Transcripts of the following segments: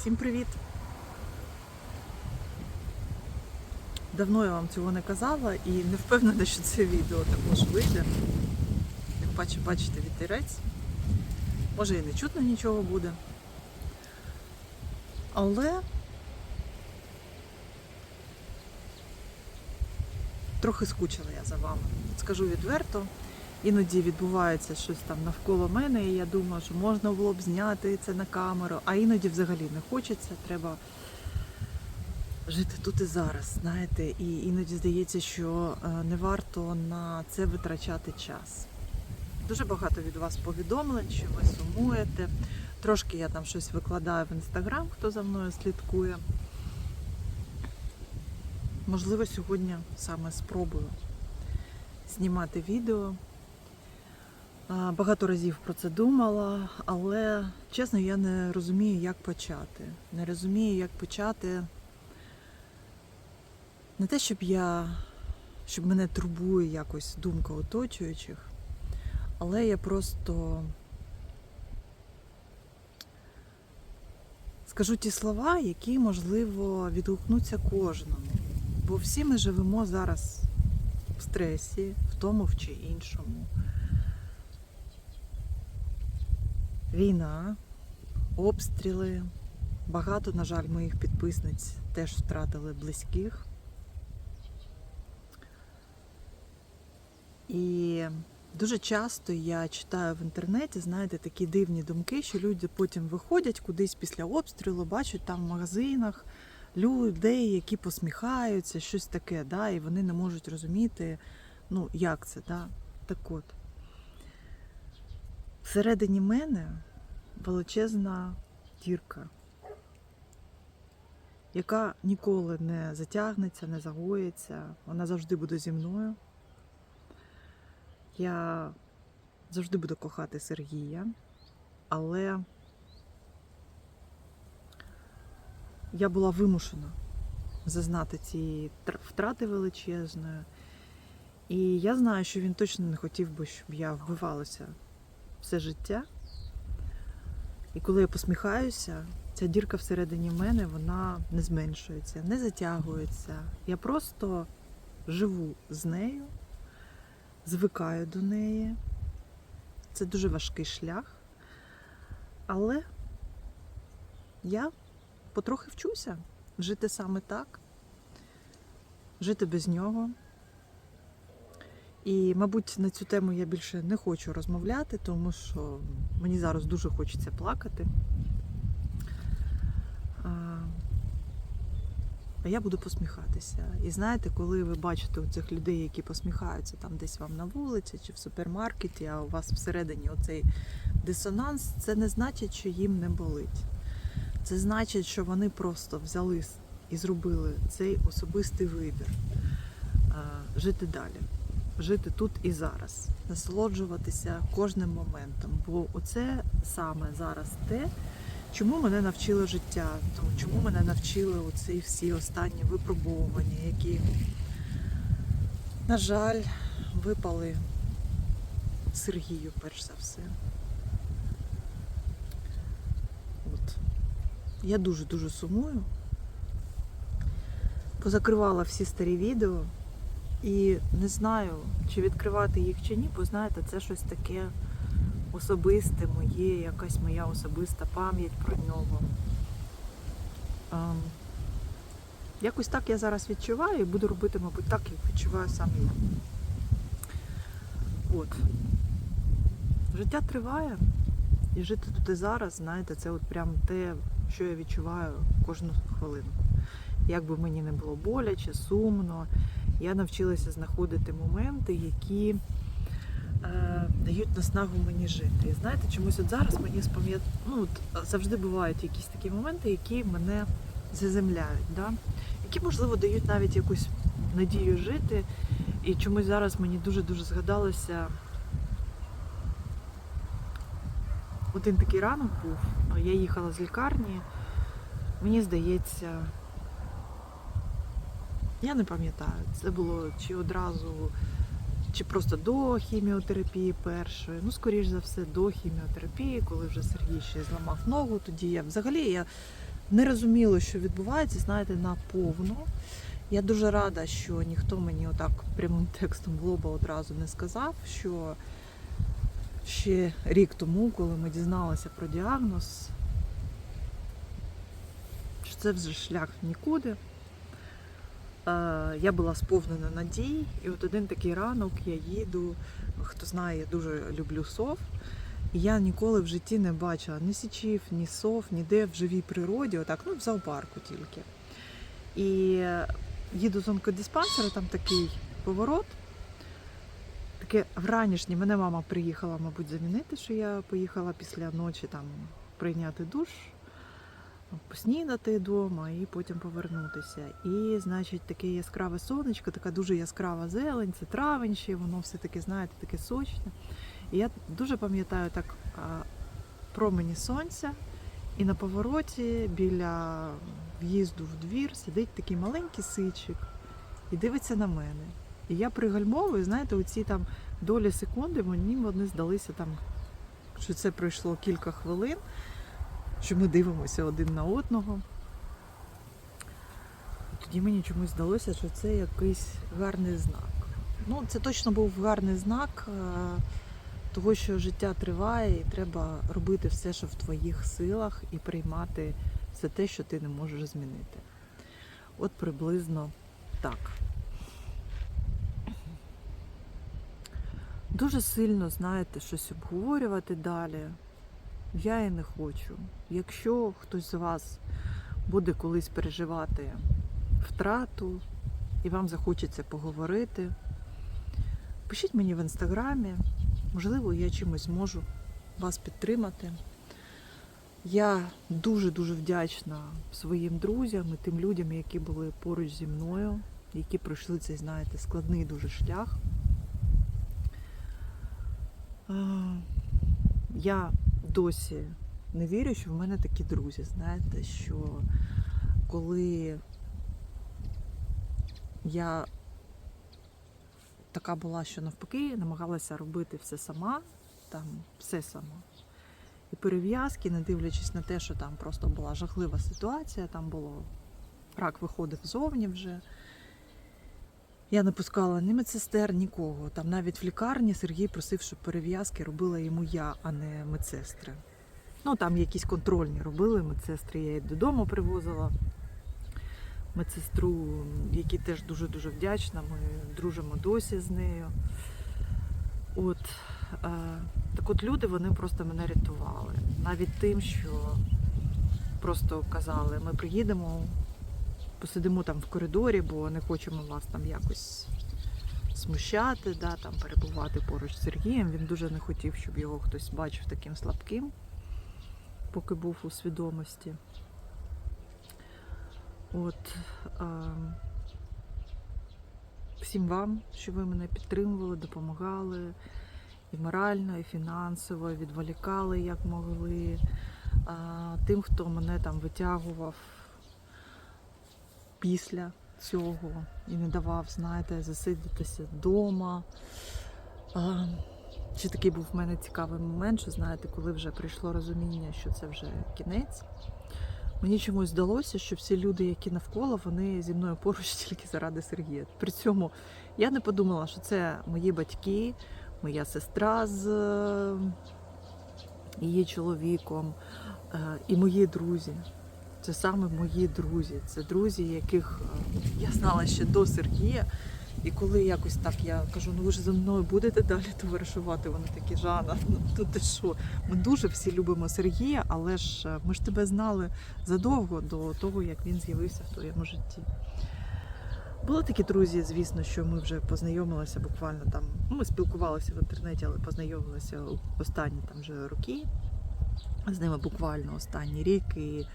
Всім привіт! Давно я вам цього не казала і не впевнена, що це відео також вийде. Як бачите, бачите вітерець. Може і не чутно нічого буде. Але трохи скучила я за вами. Скажу відверто. Іноді відбувається щось там навколо мене, і я думаю, що можна було б зняти це на камеру, а іноді взагалі не хочеться. Треба жити тут і зараз, знаєте, і іноді здається, що е, не варто на це витрачати час. Дуже багато від вас повідомлень, що ви сумуєте. Трошки я там щось викладаю в інстаграм, хто за мною слідкує. Можливо, сьогодні саме спробую знімати відео. Багато разів про це думала, але чесно, я не розумію, як почати. Не розумію, як почати. Не те, щоб я, щоб мене турбує якось думка оточуючих, але я просто скажу ті слова, які, можливо, відгукнуться кожному. Бо всі ми живемо зараз в стресі, в тому чи іншому. Війна, обстріли. Багато, на жаль, моїх підписниць теж втратили близьких. І дуже часто я читаю в інтернеті, знаєте, такі дивні думки, що люди потім виходять кудись після обстрілу, бачать там в магазинах людей, які посміхаються, щось таке, да, і вони не можуть розуміти, ну, як це, да? так от. Всередині мене величезна дірка, яка ніколи не затягнеться, не загоїться, вона завжди буде зі мною. Я завжди буду кохати Сергія, але я була вимушена зазнати цієї втрати величезної. І я знаю, що він точно не хотів би, щоб я вбивалася все життя. І коли я посміхаюся, ця дірка всередині мене вона не зменшується, не затягується. Я просто живу з нею, звикаю до неї. Це дуже важкий шлях. Але я потрохи вчуся жити саме так, жити без нього. І, мабуть, на цю тему я більше не хочу розмовляти, тому що мені зараз дуже хочеться плакати. А, я буду посміхатися. І знаєте, коли ви бачите цих людей, які посміхаються там десь вам на вулиці чи в супермаркеті, а у вас всередині оцей дисонанс, це не значить, що їм не болить. Це значить, що вони просто взяли і зробили цей особистий вибір жити далі жити тут і зараз, насолоджуватися кожним моментом. Бо оце саме зараз те, чому мене навчило життя, чому мене навчили оці всі останні випробовування, які, на жаль, випали Сергію, перш за все. От. Я дуже-дуже сумую. Позакривала всі старі відео. І не знаю, чи відкривати їх чи ні, бо знаєте, це щось таке особисте моє, якась моя особиста пам'ять про нього. Ем, якось так я зараз відчуваю і буду робити, мабуть, так, як відчуваю саме я. От. Життя триває, і жити тут і зараз, знаєте, це от прям те, що я відчуваю кожну хвилинку. Як би мені не було боляче, сумно я навчилася знаходити моменти, які е, дають наснагу мені жити. І знаєте, чомусь от зараз мені спам'ят... ну, от завжди бувають якісь такі моменти, які мене заземляють, да? які, можливо, дають навіть якусь надію жити. І чомусь зараз мені дуже-дуже згадалося. Один такий ранок був, я їхала з лікарні, мені здається, я не пам'ятаю, це було чи одразу, чи просто до хіміотерапії першої. Ну, скоріш за все, до хіміотерапії, коли вже Сергій ще зламав ногу. Тоді я взагалі я не розуміло, що відбувається, знаєте, наповну. Я дуже рада, що ніхто мені отак прямим текстом в лоба одразу не сказав, що ще рік тому, коли ми дізналися про діагноз, що це вже шлях нікуди. Е, Я була сповнена надій, і от один такий ранок я їду. Хто знає, я дуже люблю сов. І я ніколи в житті не бачила ні січів, ні сов, ніде в живій природі, отак, ну в зоопарку тільки. І їду з онкодиспансера, там такий поворот. Таке вранішнє, мене мама приїхала, мабуть, замінити, що я поїхала після ночі там прийняти душ, поснідати вдома і потім повернутися. І, значить, таке яскраве сонечко, така дуже яскрава зелень, це травень ще, воно все таке, знаєте, таке сочне. І я дуже пам'ятаю так промені сонця, і на повороті біля в'їзду в двір сидить такий маленький сичик і дивиться на мене. І я пригальмовую, знаєте, оці там долі секунди мені вони здалися там, що це пройшло кілька хвилин, що ми дивимося один на одного. Тоді мені чомусь здалося, що це якийсь гарний знак. Ну, це точно був гарний знак е, того, що життя триває, і треба робити все, що в твоїх силах, і приймати все те, що ти не можеш змінити. От приблизно так. Дуже сильно, знаєте, щось обговорювати далі. Я і не хочу. Якщо хтось з вас буде колись переживати втрату і вам захочеться поговорити, пишіть мені в інстаграмі, можливо, я чимось зможу вас підтримати. Я дуже-дуже вдячна своїм друзям і тим людям, які були поруч зі мною, які пройшли цей, знаєте, складний дуже шлях. Я досі не вірю, що в мене такі друзі. Знаєте, що коли я така була, що навпаки, намагалася робити все сама, там все сама. І перев'язки, не дивлячись на те, що там просто була жахлива ситуація, там було рак виходив зовні вже. Я не пускала ні медсестер, нікого. Там навіть в лікарні Сергій просив, щоб перев'язки робила йому я, а не медсестри. Ну там якісь контрольні робили медсестри, я її додому привозила. Медсестру, якій теж дуже-дуже вдячна, ми дружимо досі з нею. От, е, так от люди вони просто мене рятували. Навіть тим, що просто казали, ми приїдемо, посидимо там в коридорі, бо не хочемо вас там якось смущати, да, там, перебувати поруч з Сергієм. Він дуже не хотів, щоб його хтось бачив таким слабким, поки був у свідомості. От, е, всім вам, що ви мене підтримували, допомагали і морально, і фінансово, відволікали як могли. А, Тим, хто мене там витягував після цього і не давав, знаєте, засидітися вдома. Ще такий був в мене цікавий момент, що знаєте, коли вже прийшло розуміння, що це вже кінець. Мені чомусь здалося, що всі люди, які навколо, вони зі мною поруч тільки заради Сергія. При цьому я не подумала, що це мої батьки, моя сестра з е, її чоловіком е, і мої друзі. Це саме мої друзі. Це друзі, яких е, я знала ще до Сергія. І коли якось так я кажу, ну ви ж за мною будете далі товаришувати, вони такі Жана, ну то ти що? Ми дуже всі любимо Сергія, але ж е, ми ж тебе знали задовго до того, як він з'явився в твоєму житті. Були такі друзі, звісно, що ми вже познайомилися буквально там. Ну, ми спілкувалися в інтернеті, але познайомилися останні там вже роки. З ними буквально останній рік. І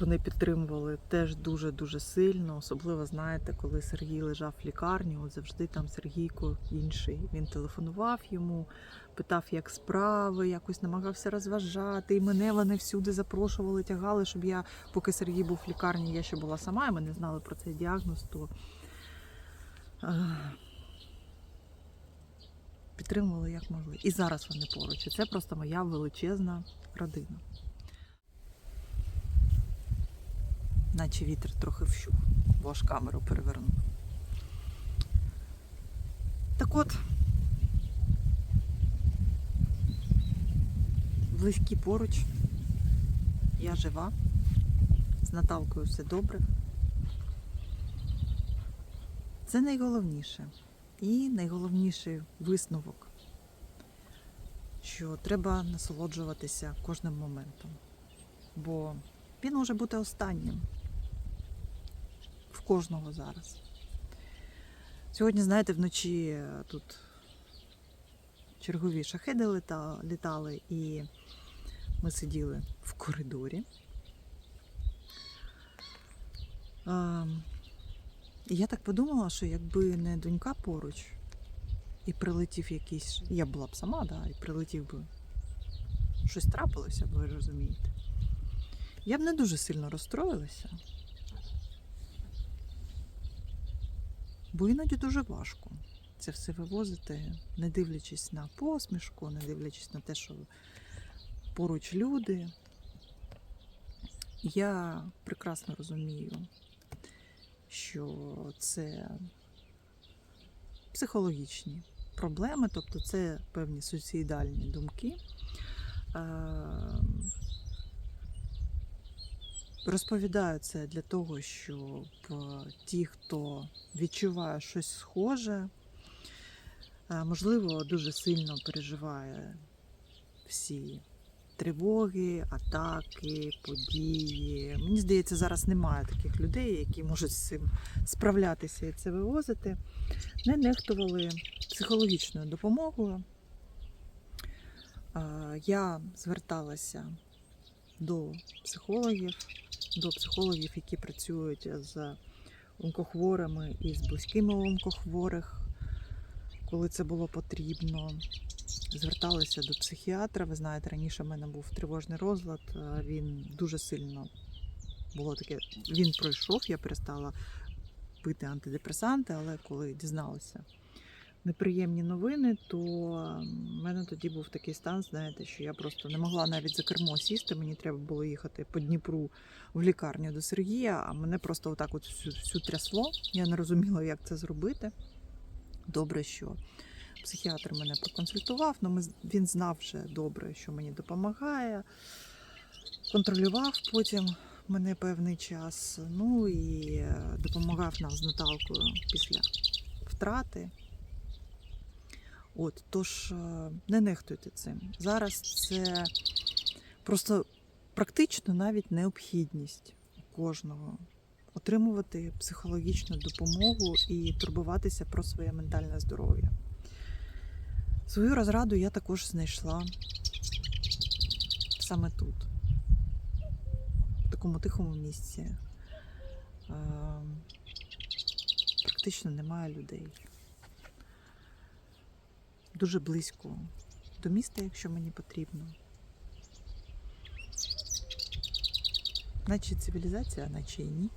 вони підтримували теж дуже-дуже сильно. Особливо, знаєте, коли Сергій лежав в лікарні, от завжди там Сергійко інший. Він телефонував йому, питав, як справи, якось намагався розважати. І мене вони всюди запрошували, тягали, щоб я, поки Сергій був в лікарні, я ще була сама, і ми не знали про цей діагноз, то е, підтримували як могли. І зараз вони поруч. І це просто моя величезна родина. Наче вітер трохи вщух, бо аж камеру перевернув. Так от, близькі поруч, я жива, з Наталкою все добре. Це найголовніше. І найголовніший висновок, що треба насолоджуватися кожним моментом, бо він може бути останнім кожного зараз. Сьогодні, знаєте, вночі е, тут чергові шахеди літали, і ми сиділи в коридорі. Ем, І я так подумала, що якби не донька поруч і прилетів якийсь. Я була б сама, да, і прилетів би. Щось трапилося, ви розумієте. Я б не дуже сильно розстроїлася. Бо іноді дуже важко це все вивозити, не дивлячись на посмішку, не дивлячись на те, що поруч люди. Я прекрасно розумію, що це психологічні проблеми, тобто це певні суїцидальні думки. Розповідаю це для того, щоб е, ті, хто відчуває щось схоже, е, можливо, дуже сильно переживає всі тривоги, атаки, події. Мені здається, зараз немає таких людей, які можуть з цим справлятися і це вивозити. Не нехтували психологічною допомогою. Е, Я зверталася до психологів, до психологів, які працюють з онкохворими і з близькими онкохворих, коли це було потрібно. Зверталася до психіатра. Ви знаєте, раніше в мене був тривожний розлад. е, Він дуже сильно було таке. Він пройшов, я перестала пити антидепресанти, але коли дізналася неприємні новини, то в мене тоді був такий стан, знаєте, що я просто не могла навіть за кермо сісти. Мені треба було їхати по Дніпру в лікарню до Сергія, а мене просто отак от всю, всю трясло. Я не розуміла, як це зробити. Добре, що психіатр мене проконсультував, але ми, з- він знав вже добре, що мені допомагає, контролював потім мене певний час. Ну і е, допомагав нам з Наталкою після втрати. От, тож е, не нехтуйте цим. Зараз це просто практично навіть необхідність кожного отримувати психологічну допомогу і турбуватися про своє ментальне здоров'я. Свою розраду я також знайшла саме тут, в такому тихому місці. Е, Практично немає людей дуже близько до міста, якщо мені потрібно. Наче цивілізація, наче і ні.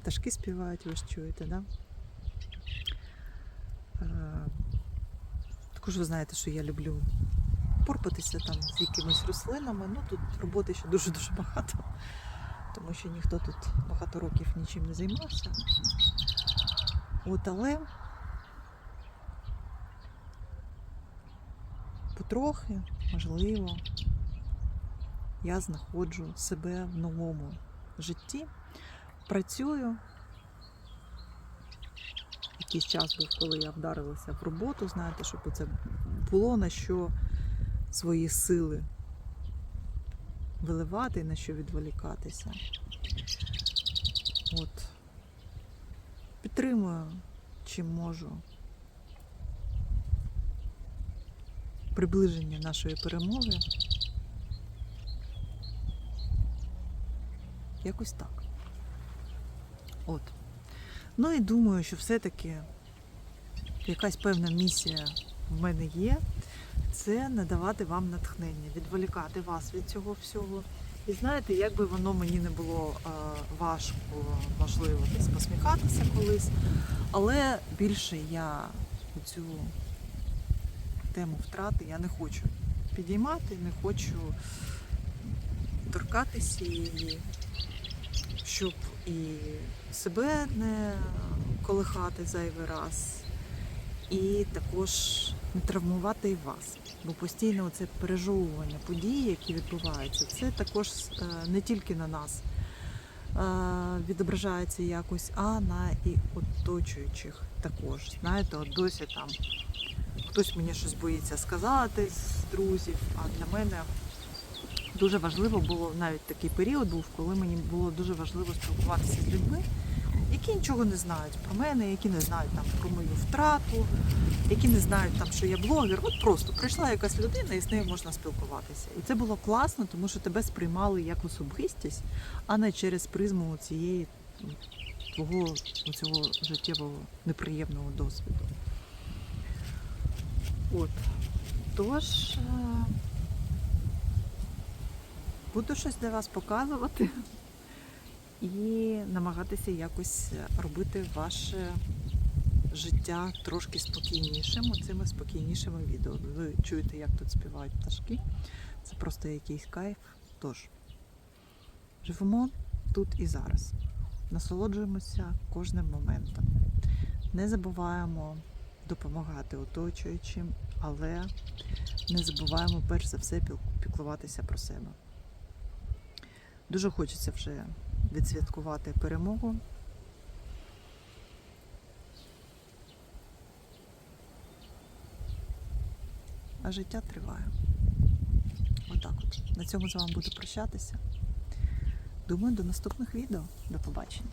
Пташки співають, ви ж чуєте, да? Е, Також ви знаєте, що я люблю порпатися там з якимись рослинами. Ну тут роботи ще дуже-дуже багато, тому що ніхто тут багато років нічим не займався. От, але потрохи, можливо, я знаходжу себе в новому житті, працюю. Якийсь час був, коли я вдарилася в роботу, знаєте, щоб це було на що свої сили виливати на що відволікатися. От. Підтримую, чим можу. Приближення нашої перемоги. Якось так. От. Ну і думаю, що все-таки якась певна місія в мене є. Це надавати вам натхнення, відволікати вас від цього всього. І знаєте, як би воно мені не було е, важко, можливо, десь посміхатися колись, але більше я цю тему втрати я не хочу підіймати, не хочу торкатися її. щоб і себе не колихати зайвий раз, і також не травмувати і вас. Бо постійно це пережовування подій, які відбуваються, це також е, не тільки на нас відображається якось, а на і оточуючих також. Знаєте, от досі там хтось мені щось боїться сказати з друзів, а для мене дуже важливо було навіть такий період був, коли мені було дуже важливо спілкуватися з людьми, які нічого не знають про мене, які не знають там про мою втрату, які не знають там, що я блогер. От просто прийшла якась людина і з нею можна спілкуватися. І це було класно, тому що тебе сприймали як особистість, а не через призму цієї ну, твого цього життєвого неприємного досвіду. От. Тож е, буду щось для вас показувати і намагатися якось робити ваше життя трошки спокійнішим, оцими спокійнішими відео. Ви чуєте, як тут співають пташки. Це просто якийсь кайф. Тож, живемо тут і зараз. Насолоджуємося кожним моментом. Не забуваємо допомагати оточуючим, але не забуваємо перш за все піклуватися про себе. Дуже хочеться вже відсвяткувати перемогу. А життя триває. Отак от. На цьому з вами буду прощатися. Думаю, до наступних відео. До побачення.